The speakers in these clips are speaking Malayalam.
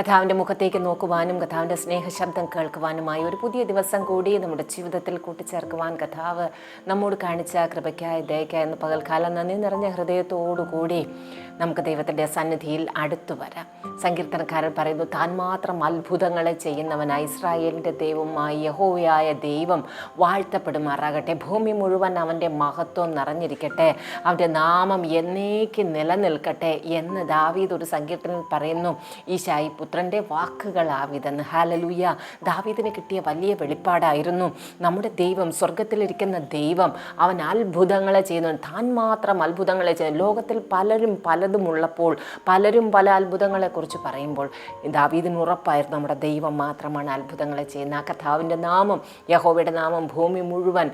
കഥാവിന്റെ മുഖത്തേക്ക് നോക്കുവാനും കഥാവിന്റെ സ്നേഹശബ്ദം കേൾക്കുവാനുമായി ഒരു പുതിയ ദിവസം കൂടി നമ്മുടെ ജീവിതത്തിൽ കൂട്ടിച്ചേർക്കുവാൻ കഥാവ് നമ്മോട് കാണിച്ച കൃപയ്ക്കായ ദയക്കായ എന്ന പകൽക്കാലം നന്ദി നിറഞ്ഞ ഹൃദയത്തോടുകൂടി നമുക്ക് ദൈവത്തിന്റെ സന്നിധിയിൽ അടുത്തു വരാം. സങ്കീർത്തനക്കാരൻ പറയുന്നു താൻ മാത്രം അത്ഭുതങ്ങളെ ചെയ്യുന്നവനായി ഇസ്രായേലിന്റെ ദൈവമായി യഹോവയായ ദൈവം വാഴ്ത്തപ്പെടുമാറാകട്ടെ. ഭൂമി മുഴുവൻ അവന്റെ മഹത്വം നിറഞ്ഞിരിക്കട്ടെ. അവന്റെ നാമം എന്നേക്ക് നിലനിൽക്കട്ടെ എന്ന് ദാവീദ് ഒരു സങ്കീർത്തനത്തിൽ പറയുന്നു. ഈശായി പുത്രന്റെ വാക്കുകളാവിതെന്ന്. ഹാലലൂയ ദാവീദിന് കിട്ടിയ വലിയ വെളിപ്പാടായിരുന്നു. നമ്മുടെ ദൈവം സ്വർഗത്തിലിരിക്കുന്ന ദൈവം അവൻ അത്ഭുതങ്ങളെ ചെയ്യുന്നു. താൻ മാത്രം അത്ഭുതങ്ങളെ ചെയ്യുന്നു. ലോകത്തിൽ പലരും പലതും ഉള്ളപ്പോൾ പലരും പല അത്ഭുതങ്ങളെക്കുറിച്ച് പറയുമ്പോൾ ദാവീദിന് ഉറപ്പായിരുന്നു നമ്മുടെ ദൈവം മാത്രമാണ് അത്ഭുതങ്ങളെ ചെയ്യുന്ന ആ കഥാവിന്റെ നാമം യഹോവയുടെ നാമം ഭൂമി മുഴുവൻ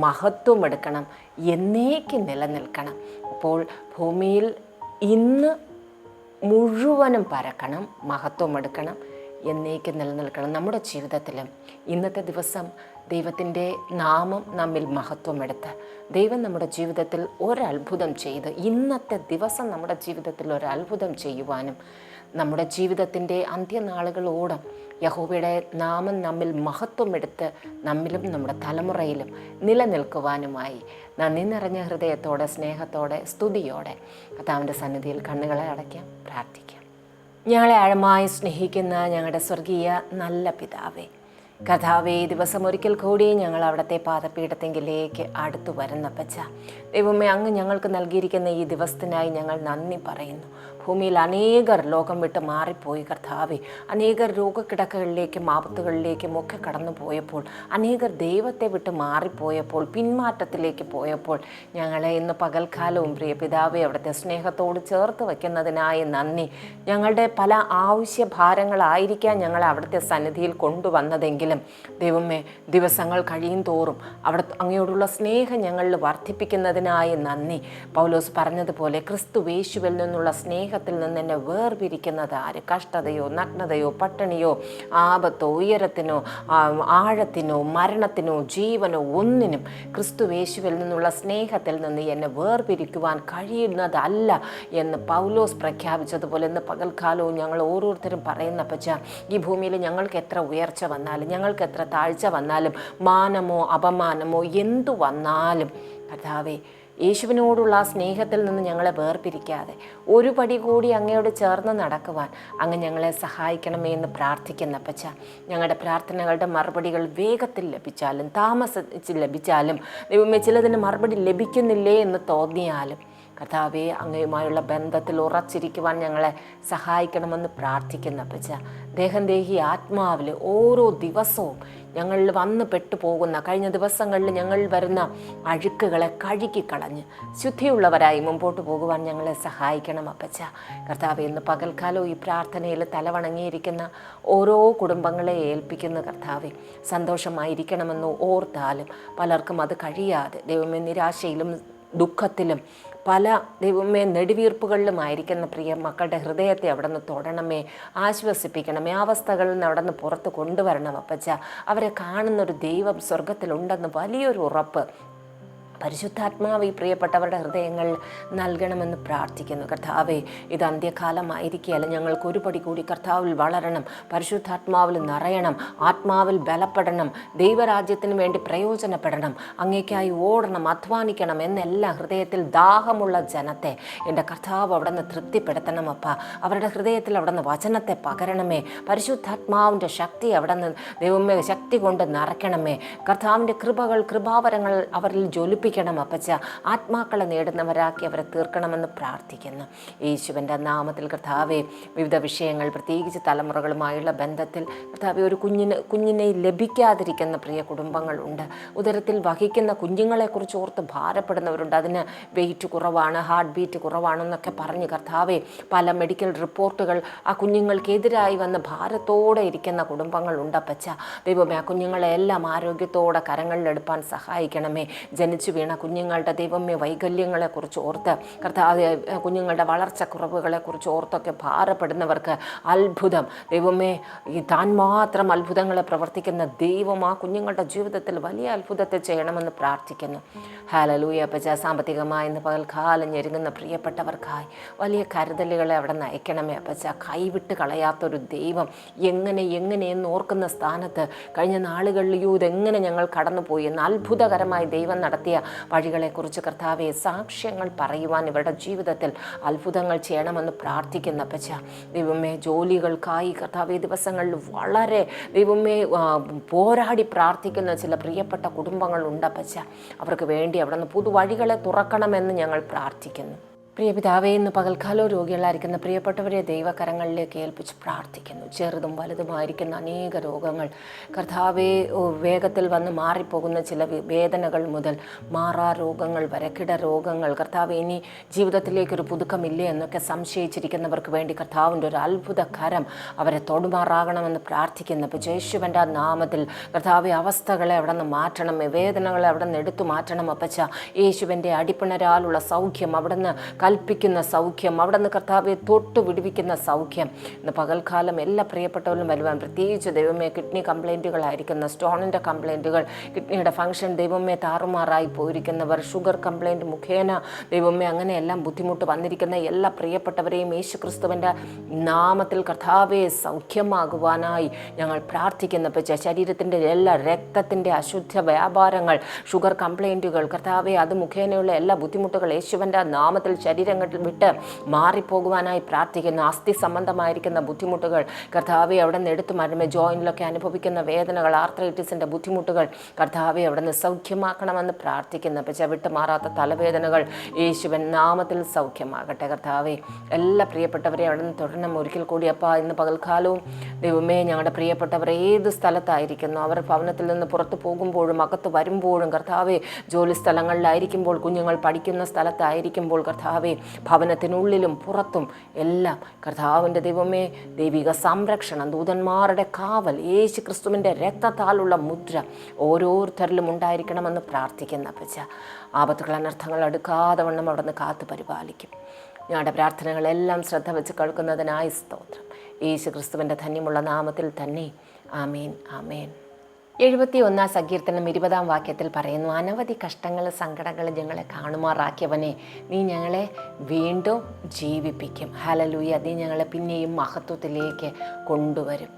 മഹത്വം എടുക്കണം. എന്നേക്ക് നിലനിൽക്കണം. അപ്പോൾ ഭൂമിയിൽ ഇന്ന് മുഴുവനും പരക്കണം മഹത്വം എടുക്കണം എന്നേക്ക് നിലനിൽക്കണം. നമ്മുടെ ജീവിതത്തിലും ഇന്നത്തെ ദിവസം ദൈവത്തിന്റെ നാമം നമ്മിൽ മഹത്വം എടുത്ത് ദൈവം നമ്മുടെ ജീവിതത്തിൽ ഒരത്ഭുതം ചെയ്ത് ഇന്നത്തെ ദിവസം നമ്മുടെ ജീവിതത്തിൽ ഒരത്ഭുതം ചെയ്യുവാനും നമ്മുടെ ജീവിതത്തിന്റെ അന്ത്യനാളുകളോടം യഹോബയുടെ നാമം നമ്മിൽ മഹത്വം എടുത്ത് നമ്മിലും നമ്മുടെ തലമുറയിലും നിലനിൽക്കുവാനുമായി നന്ദി നിറഞ്ഞ ഹൃദയത്തോടെ സ്നേഹത്തോടെ സ്തുതിയോടെ കർത്താവിന്റെ സന്നിധിയിൽ കണ്ണുകളെ അടയ്ക്കാം പ്രാർത്ഥിക്കാം. ഞങ്ങളെ ആഴമായി സ്നേഹിക്കുന്ന ഞങ്ങളുടെ സ്വർഗീയ നല്ല പിതാവേ കഥാവേ ദിവസം ഒരിക്കൽ കൂടി ഞങ്ങൾ അവിടുത്തെ പാദപീഠത്തെങ്കിലേക്ക് അടുത്തു വരുന്ന പച്ച ദൈവമേ അങ്ങ് ഞങ്ങൾക്ക് നൽകിയിരിക്കുന്ന ഈ ദിവസത്തിനായി ഞങ്ങൾ നന്ദി പറയുന്നു. ഭൂമിയിൽ അനേകർ ലോകം വിട്ട് മാറിപ്പോയി കർത്താവെ. അനേകർ രോഗക്കിടക്കകളിലേക്കും ആപത്തുകളിലേക്കും ഒക്കെ കടന്നു പോയപ്പോൾ അനേകർ ദൈവത്തെ വിട്ട് മാറിപ്പോയപ്പോൾ പിന്മാറ്റത്തിലേക്ക് പോയപ്പോൾ ഞങ്ങളെ ഇന്ന് പകൽക്കാലവും പ്രിയ പിതാവെ അവിടുത്തെ സ്നേഹത്തോട് ചേർത്ത് വയ്ക്കുന്നതിനായി നന്ദി. ഞങ്ങളുടെ പല ആവശ്യ ഭാരങ്ങളായിരിക്കാം ഞങ്ങൾ അവിടുത്തെ സന്നിധിയിൽ കൊണ്ടുവന്നതെങ്കിലും ദൈവമേ ദിവസങ്ങൾ കഴിയും തോറും അവിടെ അങ്ങയോടുള്ള സ്നേഹം ഞങ്ങളിൽ വർദ്ധിപ്പിക്കുന്നതിനായി നന്ദി. പൗലോസ് പറഞ്ഞതുപോലെ ക്രിസ്തു വേശുവിൽ നിന്നുള്ള സ്നേഹത്തിൽ നിന്ന് എന്നെ വേർപിരിക്കുന്നത് ആര്? കഷ്ടതയോ നഗ്നതയോ പട്ടിണിയോ ആപത്തോ ഉയരത്തിനോ ആഴത്തിനോ മരണത്തിനോ ജീവനോ ഒന്നിനും ക്രിസ്തു യേശുവിൽ നിന്നുള്ള സ്നേഹത്തിൽ നിന്ന് എന്നെ വേർപിരിക്കുവാൻ കഴിയുന്നതല്ല എന്ന് പൗലോസ് പ്രഖ്യാപിച്ചതുപോലെ ഇന്ന് പകൽക്കാലവും ഞങ്ങൾ ഓരോരുത്തരും പറയുന്ന പച്ച ഈ ഭൂമിയിൽ ഞങ്ങൾക്ക് എത്ര ഉയർച്ച വന്നാലും ഞങ്ങൾക്ക് എത്ര താഴ്ച വന്നാലും മാനമോ അപമാനമോ എന്തു വന്നാലും കർത്താവേ യേശുവിനോടുള്ള ആ സ്നേഹത്തിൽ നിന്ന് ഞങ്ങളെ വേർപിരിക്കാതെ ഒരു പടി കൂടി അങ്ങയോട് ചേർന്ന് നടക്കുവാൻ അങ്ങ് ഞങ്ങളെ സഹായിക്കണമേ എന്ന് പ്രാർത്ഥിക്കുന്ന പച്ച ഞങ്ങളുടെ പ്രാർത്ഥനകളുടെ മറുപടികൾ വേഗത്തിൽ ലഭിച്ചാലും താമസിച്ച് ലഭിച്ചാലും ദൈവമേ ചിലതിന് മറുപടി ലഭിക്കുന്നില്ലേ എന്ന് തോന്നിയാലും കർത്താവെ അങ്ങയുമായുള്ള ബന്ധത്തിൽ ഉറച്ചിരിക്കുവാൻ ഞങ്ങളെ സഹായിക്കണമെന്ന് പ്രാർത്ഥിക്കുന്ന അപ്പച്ച. ദേഹം ദേഹി ആത്മാവിൽ ഓരോ ദിവസവും ഞങ്ങളിൽ വന്ന് പെട്ടുപോകുന്ന കഴിഞ്ഞ ദിവസങ്ങളിൽ ഞങ്ങൾ വരുന്ന അഴുക്കുകളെ കഴുകിക്കളഞ്ഞ് ശുദ്ധിയുള്ളവരായി മുമ്പോട്ട് പോകുവാൻ ഞങ്ങളെ സഹായിക്കണം അപ്പച്ച. കർത്താവ് ഇന്ന് പകൽക്കാലവും ഈ പ്രാർത്ഥനയിൽ തലവണങ്ങിയിരിക്കുന്ന ഓരോ കുടുംബങ്ങളെ ഏൽപ്പിക്കുന്ന കർത്താവെ. സന്തോഷമായിരിക്കണമെന്ന് ഓർത്താലും പലർക്കും അത് കഴിയാതെ ദൈവമേ നിരാശയിലും ദുഃഖത്തിലും പല ദൈവമേ നെടുവീർപ്പുകളിലുമായിരിക്കുന്ന പ്രിയ മക്കളുടെ ഹൃദയത്തെ അവിടെ നിന്ന് തൊടണമേ ആശ്വസിപ്പിക്കണമേ അവസ്ഥകളിൽ നിന്ന് അവിടെ നിന്ന് പുറത്ത് കൊണ്ടുവരണം അപ്പച്ച. അവരെ കാണുന്നൊരു ദൈവം സ്വർഗത്തിലുണ്ടെന്ന് വലിയൊരു ഉറപ്പ് പരിശുദ്ധാത്മാവ് ഈ പ്രിയപ്പെട്ടവരുടെ ഹൃദയങ്ങൾ നൽകണമെന്ന് പ്രാർത്ഥിക്കുന്നു. കർത്താവേ ഇത് അന്ത്യകാലമായിരിക്കുകയല്ല ഞങ്ങൾക്ക് ഒരു പടി കൂടി കർത്താവിൽ വളരണം പരിശുദ്ധാത്മാവിൽ നിറയണം ആത്മാവിൽ ബലപ്പെടണം ദൈവരാജ്യത്തിന് വേണ്ടി പ്രയോജനപ്പെടണം അങ്ങേക്കായി ഓടണം അധ്വാനിക്കണം എന്നെല്ലാം ഹൃദയത്തിൽ ദാഹമുള്ള ജനത്തെ എന്റെ കർത്താവ് അവിടെ നിന്ന് തൃപ്തിപ്പെടുത്തണം അപ്പ. അവരുടെ ഹൃദയത്തിൽ അവിടെ നിന്ന് വചനത്തെ പകരണമേ പരിശുദ്ധാത്മാവിന്റെ ശക്തി അവിടെ നിന്ന് ദൈവമേ ശക്തി കൊണ്ട് നിറയ്ക്കണമേ. കർത്താവിന്റെ കൃപകൾ കൃപാവരങ്ങൾ അവരിൽ ജ്വലിപ്പിക്കണം അപ്പച്ച. ആത്മാക്കളെ നേടുന്നവരാക്കി അവരെ തീർക്കണമെന്ന് പ്രാർത്ഥിക്കുന്നു. യേശുവിന്റെ നാമത്തിൽ കർത്താവെ വിവിധ വിഷയങ്ങൾ പ്രത്യേകിച്ച് തലമുറകളുമായുള്ള ബന്ധത്തിൽ കർത്താവെ ഒരു കുഞ്ഞിന് കുഞ്ഞിനെ ലഭിക്കാതിരിക്കുന്ന പ്രിയ കുടുംബങ്ങളുണ്ട് ഉദരത്തിൽ വഹിക്കുന്ന കുഞ്ഞുങ്ങളെക്കുറിച്ച് ഓർത്ത് ഭാരപ്പെടുന്നവരുണ്ട്. അതിന് വെയിറ്റ് കുറവാണ് ഹാർട്ട് ബീറ്റ് കുറവാണെന്നൊക്കെ പറഞ്ഞ് കർത്താവെ പല മെഡിക്കൽ റിപ്പോർട്ടുകൾ ആ കുഞ്ഞുങ്ങൾക്കെതിരായി വന്ന് ഭാരത്തോടെ ഇരിക്കുന്ന കുടുംബങ്ങളുണ്ട് അപ്പച്ച. ദൈവമേ ആ കുഞ്ഞുങ്ങളെ എല്ലാം ആരോഗ്യത്തോടെ കരങ്ങളിലെടുപ്പാൻ സഹായിക്കണമേ. ജനിച്ചു വീണ വീണ കുഞ്ഞുങ്ങളുടെ ദൈവമേ വൈകല്യങ്ങളെക്കുറിച്ച് ഓർത്ത് കർത്താവ് കുഞ്ഞുങ്ങളുടെ വളർച്ചക്കുറവുകളെക്കുറിച്ച് ഓർത്തൊക്കെ ഭാരപ്പെടുന്നവർക്ക് അത്ഭുതം. ദൈവമേ ഈ താൻ മാത്രം അത്ഭുതങ്ങളെ പ്രവർത്തിക്കുന്ന ദൈവം ആ കുഞ്ഞുങ്ങളുടെ ജീവിതത്തിൽ വലിയ അത്ഭുതത്തെ ചെയ്യണമെന്ന് പ്രാർത്ഥിക്കുന്നു. ഹാലലൂയ അപ്പച്ച സാമ്പത്തികമായി ഇന്ന് പകൽക്കാലം ഞെരുങ്ങുന്ന പ്രിയപ്പെട്ടവർക്കായി വലിയ കരുതലുകളെ അവിടെ നയിക്കണമേ അപ്പച്ച കൈവിട്ട് കളയാത്തൊരു ദൈവം എങ്ങനെ എങ്ങനെയെന്ന് ഓർക്കുന്ന സ്ഥാനത്ത് കഴിഞ്ഞ നാളുകളിൽ യോ ഞങ്ങൾ കടന്നുപോയി എന്ന് അത്ഭുതകരമായി ദൈവം നടത്തിയ വഴികളെക്കുറിച്ച് കർത്താവെ സാക്ഷ്യങ്ങൾ പറയുവാൻ ഇവരുടെ ജീവിതത്തിൽ അത്ഭുതങ്ങൾ ചെയ്യണമെന്ന് പ്രാർത്ഥിക്കുന്ന പച്ച ദൈവമേ ജോലികൾക്കായി കർത്താവെ ദിവസങ്ങളിൽ വളരെ ദൈവമേ പോരാടി പ്രാർത്ഥിക്കുന്ന ചില പ്രിയപ്പെട്ട കുടുംബങ്ങളുണ്ട് പച്ച അവർക്ക് വേണ്ടി അവിടെ നിന്ന് പുതുവഴികളെ തുറക്കണമെന്ന് ഞങ്ങൾ പ്രാർത്ഥിക്കുന്നു. പ്രിയ പിതാവേ ഇന്ന് പകൽക്കാലോ രോഗികളായിരിക്കുന്ന പ്രിയപ്പെട്ടവരെ ദൈവകരങ്ങളിലേക്ക് ഏൽപ്പിച്ച് പ്രാർത്ഥിക്കുന്നു. ചെറുതും വലുതുമായിരിക്കുന്ന അനേക രോഗങ്ങൾ. കർത്താവേ വേഗത്തിൽ വന്ന് മാറിപ്പോകുന്ന ചില വേദനകൾ മുതൽ മാറാ രോഗങ്ങൾ വരെ കിട രോഗങ്ങൾ. കർത്താവ് ഇനി ജീവിതത്തിലേക്കൊരു പുതുക്കമില്ലേ എന്നൊക്കെ സംശയിച്ചിരിക്കുന്നവർക്ക് വേണ്ടി കർത്താവിന്റെ ഒരു അത്ഭുത കരം അവരെ തൊടുമാറാകണമെന്ന് പ്രാർത്ഥിക്കുന്നു. ഇപ്പോൾ ആ നാമത്തിൽ കർത്താവ് അവസ്ഥകളെ അവിടെ നിന്ന് മാറ്റണം വേദനകളെ അവിടെ നിന്ന് എടുത്തു മാറ്റണം. അപ്പച്ച യേശുവിന്റെ അടിപ്പിണരാലുള്ള സൗഖ്യം അവിടെ നിന്ന് കൽപ്പിക്കുന്ന സൗഖ്യം അവിടെ നിന്ന് കർത്താവെ തൊട്ട് വിടുവിക്കുന്ന സൗഖ്യം. ഇന്ന് പകൽക്കാലം എല്ലാ പ്രിയപ്പെട്ടവരും വരുവാൻ പ്രത്യേകിച്ച് ദൈവമേ കിഡ്നി കംപ്ലൈന്റുകളായിരിക്കുന്ന സ്റ്റോണിന്റെ കംപ്ലൈന്റുകൾ കിഡ്നിയുടെ ഫംഗ്ഷൻ ദൈവമേ താറുമാറായി പോയിരിക്കുന്നവർ ഷുഗർ കംപ്ലൈന്റ് മുഖേന ദൈവമേ അങ്ങനെയെല്ലാം ബുദ്ധിമുട്ട് വന്നിരിക്കുന്ന എല്ലാ പ്രിയപ്പെട്ടവരെയും യേശു ക്രിസ്തുവിന്റെ നാമത്തിൽ കർത്താവെ സൗഖ്യമാകുവാനായി ഞങ്ങൾ പ്രാർത്ഥിക്കുന്ന. പച്ച ശരീരത്തിന്റെ എല്ലാ രക്തത്തിന്റെ അശുദ്ധ വ്യാപാരങ്ങൾ ഷുഗർ കംപ്ലൈന്റുകൾ കർത്താവെ അത് മുഖേനയുള്ള എല്ലാ ബുദ്ധിമുട്ടുകൾ യേശുവിന്റെ നാമത്തിൽ ശരീരങ്ങളിൽ വിട്ട് മാറിപ്പോകുവാനായി പ്രാർത്ഥിക്കുന്നു. അസ്ഥി സംബന്ധമായിരിക്കുന്ന ബുദ്ധിമുട്ടുകൾ കർത്താവെ അവിടെ നിന്ന് എടുത്തു മരുമേ ജോയിനിലൊക്കെ അനുഭവിക്കുന്ന വേദനകൾ ആർത്രൈറ്റിസിന്റെ ബുദ്ധിമുട്ടുകൾ കർത്താവെ അവിടെ നിന്ന് സൗഖ്യമാക്കണമെന്ന് പ്രാർത്ഥിക്കുന്നു. പക്ഷേ ചവിട്ട് മാറാത്ത തലവേദനകൾ യേശുവൻ നാമത്തിൽ സൗഖ്യമാകട്ടെ കർത്താവെ. എല്ലാ പ്രിയപ്പെട്ടവരെ അവിടെ നിന്ന് തുടരണം ഒരിക്കൽ കൂടി അപ്പോൾ ഇന്ന് പകൽക്കാലവും ദൈവമേ ഞങ്ങളുടെ പ്രിയപ്പെട്ടവർ ഏത് സ്ഥലത്തായിരിക്കുന്നു? അവർ ഭവനത്തിൽ നിന്ന് പുറത്തു പോകുമ്പോഴും അകത്ത് വരുമ്പോഴും കർത്താവെ ജോലി സ്ഥലങ്ങളിലായിരിക്കുമ്പോൾ കുഞ്ഞുങ്ങൾ പഠിക്കുന്ന സ്ഥലത്തായിരിക്കുമ്പോൾ കർത്താവെ ഭവനത്തിനുള്ളിലും പുറത്തും എല്ലാം കർത്താവിന്റെ ദൈവമേ ദൈവിക സംരക്ഷണം ദൂതന്മാരുടെ കാവൽ യേശു ക്രിസ്തുവിന്റെ രക്തത്താലുള്ള മുദ്ര ഓരോരുത്തരിലും ഉണ്ടായിരിക്കണമെന്ന് പ്രാർത്ഥിക്കുന്ന അപ്പച്ച. ആപത്തുകൾ അനർത്ഥങ്ങൾ അടുക്കാതെ വണ്ണം അവിടെ നിന്ന് കാത്തു പരിപാലിക്കും. ഞങ്ങളുടെ പ്രാർത്ഥനകളെല്ലാം ശ്രദ്ധ വെച്ച് കേൾക്കുന്നതിനായി സ്തോത്രം. യേശു ക്രിസ്തുവിന്റെ ധന്യമുള്ള നാമത്തിൽ തന്നെ. ആമേൻ ആമേൻ. എഴുപത്തി ഒന്നാം സങ്കീർത്തനം ഇരുപതാം വാക്യത്തിൽ പറയുന്നു അനവധി കഷ്ടങ്ങൾ സങ്കടങ്ങൾ ഞങ്ങളെ കാണുമാറാക്കിയവനെ നീ ഞങ്ങളെ വീണ്ടും ജീവിപ്പിക്കും. ഹലലൂയ നീ ഞങ്ങളെ പിന്നെയും മഹത്വത്തിലേക്ക് കൊണ്ടുവരും.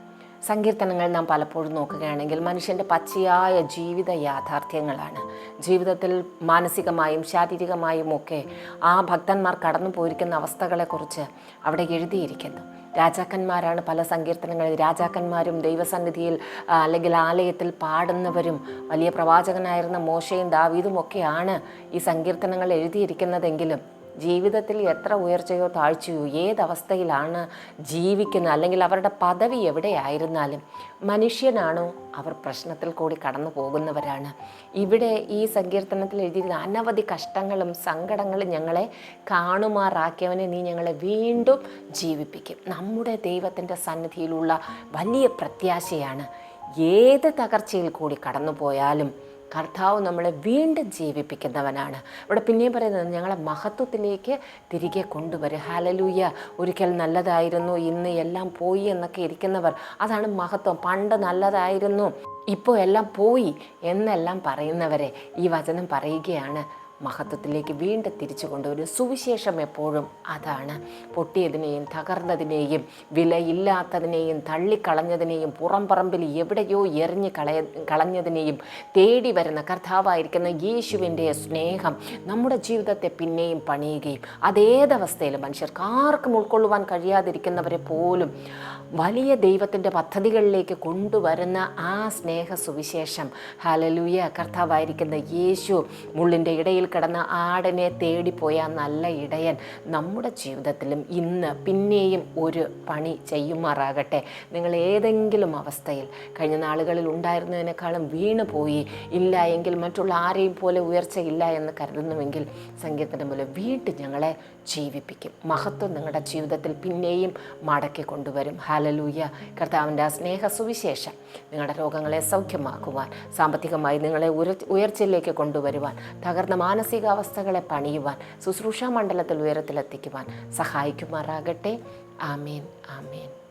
സങ്കീർത്തനങ്ങൾ നാം പലപ്പോഴും നോക്കുകയാണെങ്കിൽ മനുഷ്യന്റെ പച്ചയായ ജീവിത യാഥാർത്ഥ്യങ്ങളാണ്. ജീവിതത്തിൽ മാനസികമായും ശാരീരികമായും ഒക്കെ ആ ഭക്തന്മാർ കടന്നു പോയിരിക്കുന്ന അവസ്ഥകളെക്കുറിച്ച് അവിടെ എഴുതിയിരിക്കുന്നു. രാജാക്കന്മാരാണ് പല സങ്കീർത്തനങ്ങളിൽ രാജാക്കന്മാരും ദൈവസന്നിധിയിൽ അല്ലെങ്കിൽ ആലയത്തിൽ പാടുന്നവരും വലിയ പ്രവാചകനായിരുന്ന മോശയും ദാവീദും ഒക്കെയാണ് ഈ സങ്കീർത്തനങ്ങൾ എഴുതിയിരിക്കുന്നതെങ്കിലും. ജീവിതത്തിൽ എത്ര ഉയർച്ചയോ താഴ്ചയോ ഏതവസ്ഥയിലാണ് ജീവിക്കുന്നത്? അല്ലെങ്കിൽ അവരുടെ പദവി എവിടെയായിരുന്നാലും മനുഷ്യനാണോ അവർ പ്രശ്നത്തിൽ കൂടി കടന്നു പോകുന്നവരാണ്. ഇവിടെ ഈ സങ്കീർത്തനത്തിൽ എഴുതിയിരുന്ന അനവധി കഷ്ടങ്ങളും സങ്കടങ്ങളും ഞങ്ങളെ കാണുമാറാക്കിയവനെ നീ ഞങ്ങളെ വീണ്ടും ജീവിപ്പിക്കും. നമ്മുടെ ദൈവത്തിന്റെ സന്നിധിയിലുള്ള വലിയ പ്രത്യാശയാണ് ഏത് തകർച്ചയിൽ കൂടി കടന്നു പോയാലും കർത്താവ് നമ്മളെ വീണ്ടും ജീവിപ്പിക്കുന്നവനാണ്. ഇവിടെ പിന്നെയും പറയുന്നത് ഞങ്ങളെ മഹത്വത്തിലേക്ക് തിരികെ കൊണ്ടുവരും. ഹാലലൂയ ഒരിക്കൽ നല്ലതായിരുന്നു ഇന്ന് എല്ലാം പോയി എന്നൊക്കെ ഇരിക്കുന്നവർ. അതാണ് മഹത്വം. പണ്ട് നല്ലതായിരുന്നു ഇപ്പോൾ എല്ലാം പോയി എന്നെല്ലാം പറയുന്നവരെ ഈ വചനം പറയുകയാണ്. മഹത്വത്തിലേക്ക് വീണ്ടും തിരിച്ചു കൊണ്ടുവരും. സുവിശേഷം എപ്പോഴും അതാണ്. പൊട്ടിയതിനെയും തകർന്നതിനെയും വിലയില്ലാത്തതിനെയും തള്ളിക്കളഞ്ഞതിനെയും പുറംപറമ്പിൽ എവിടെയോ എറിഞ്ഞ് കളയ കളഞ്ഞതിനെയും തേടി വരുന്ന കർത്താവായിരിക്കുന്ന യേശുവിന്റെ സ്നേഹം നമ്മുടെ ജീവിതത്തെ പിന്നെയും പണിയുകയും അതേതവസ്ഥയിലും മനുഷ്യർക്ക് ആർക്കും ഉൾക്കൊള്ളുവാൻ കഴിയാതിരിക്കുന്നവരെ പോലും വലിയ ദൈവത്തിന്റെ പദ്ധതികളിലേക്ക് കൊണ്ടുവരുന്ന ആ സ്നേഹ സുവിശേഷം ഹലലൂയ കർത്താവായിരിക്കുന്ന യേശു മുള്ളിന്റെ ഇടയിൽ കിടന്ന ആടനെ തേടിപ്പോയ നല്ല ഇടയൻ നമ്മുടെ ജീവിതത്തിലും ഇന്ന് പിന്നെയും ഒരു പണി ചെയ്യുമാറാകട്ടെ. നിങ്ങൾ ഏതെങ്കിലും അവസ്ഥയിൽ കഴിഞ്ഞ നാളുകളിൽ ഉണ്ടായിരുന്നതിനേക്കാളും വീണു പോയി ഇല്ല എങ്കിൽ മറ്റുള്ള ആരെയും പോലെ ഉയർച്ചയില്ല എന്ന് കരുതുന്നുവെങ്കിൽ സംഗീതത്തിന്റെ മൂലം വീണ്ടും ഞങ്ങളെ ജീവിപ്പിക്കും. മഹത്വം നിങ്ങളുടെ ജീവിതത്തിൽ പിന്നെയും മടക്കി കൊണ്ടുവരും. ഹാലലൂയ കർത്താവിന്റെ ആ സ്നേഹ സുവിശേഷം നിങ്ങളുടെ രോഗങ്ങളെ സൗഖ്യമാക്കുവാൻ സാമ്പത്തികമായി നിങ്ങളെ ഉയർ ഉയർച്ചയിലേക്ക് കൊണ്ടുവരുവാൻ തകർന്ന മാനസികാവസ്ഥകളെ പണിയുവാൻ ശുശ്രൂഷാ മണ്ഡലത്തിൽ ഉയരത്തിലെത്തിക്കുവാൻ സഹായിക്കുമാറാകട്ടെ. ആമേൻ ആമേൻ.